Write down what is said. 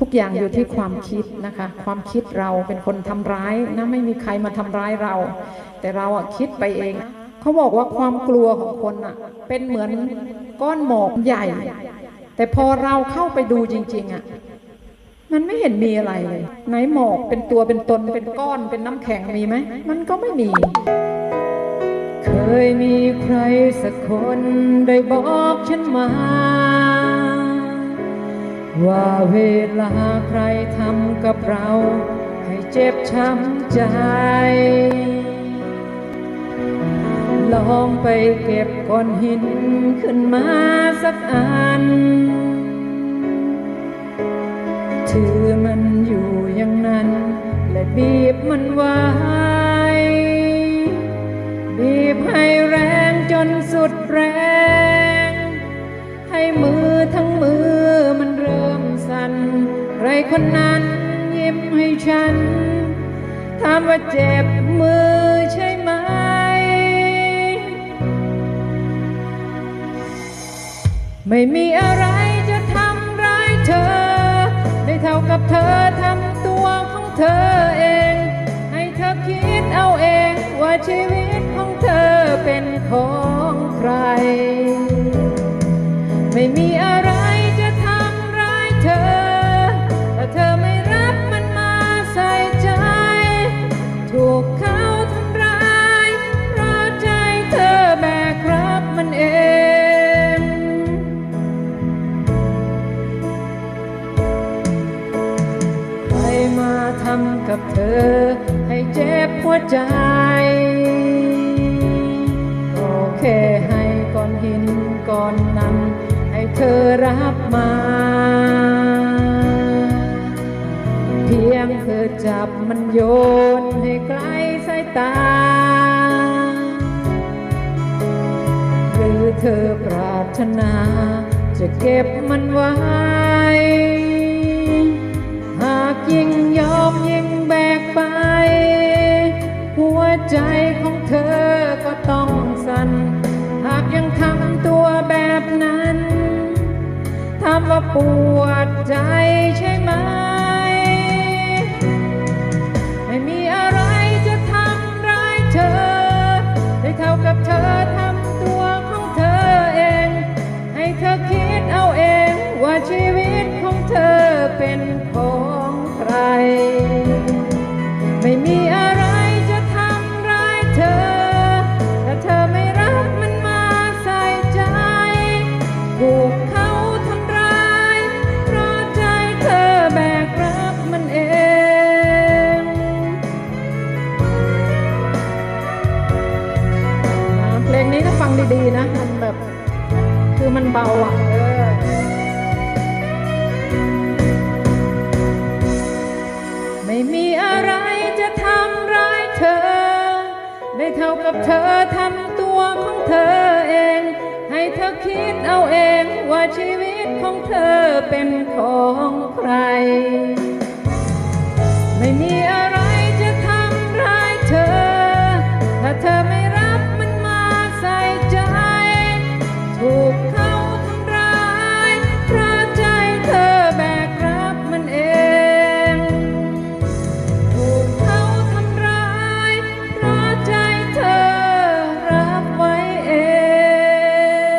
ทุกอย่างอยู่ที่ความคิดนะคะ ความคิดเราเป็นคนทำร้ายนะไม่มีใครมาทำร้ายเรา แต่เราอะคิดไปเองเขาบอกว่าความกลัวของคนอะเป็นเหมือนก้อนหมอกใหญ่ แต่พอเราเข้าไปดูจริง ๆอะมันไม่เห็นมีอะไรเลยไหนหมอกเป็นตัวเป็นตนเป็นก้อนเป็นน้ำแข็งมีไหมมันก็ไม่มี เคยมีใครสักคนได้บอกฉันมา ว่าเวลาใครทำกับเรา ให้เจ็บช้ำใจ ลองไปเก็บก้อนหินขึ้นมาสักอัน ถือมันอยู่อย่างนั้น และบีบมันไว้ คนนั้นยิ้มให้ฉัน ถามว่าเจ็บมือใช่ไหม ไม่มีอะไรจะทำร้ายเธอ ได้เท่ากับเธอทำตัวของเธอเอง ให้เธอคิดเอาเองว่าชีวิตของเธอเป็นของใคร ไม่มี กับเธอให้เจ็บหัวใจ ก็แค่ให้ก้อนหินก้อนนั้น ให้เธอรับมา เพียงเธอจับมันโยนให้ไกลสายตา หรือเธอปรารถนา จะเก็บมันไว้ หากยิ่งย มยิ่งแบกไป หัวใจของเธอก็ต้องสั่น หากยังทำตัวแบบนั้นถามว่าปวดใจใช่ไหม ไม่มีอะไรจะทำร้ายเธอ ได้เท่ากับเธอทำตัวของเธอเอง ให้เธอคิดเอาเองว่าชีวิตของเธอเป็นของใคร ไม่มีอะไรจะทำร้ายเธอ ถ้าเธอไม่รับมันมาใส่ใจถูกเขาทำร้าย เพราะใจเธอแบกรับมันเองอ่าเพลงนี้ถ้าฟังดีๆนะมันแบบ คือมันเบาอะับเธอทำตัวของเธอเอง ให้เธอคิดเอาเองว่าชีวิตของเธอเป็นของใคร ไม่มีอะไร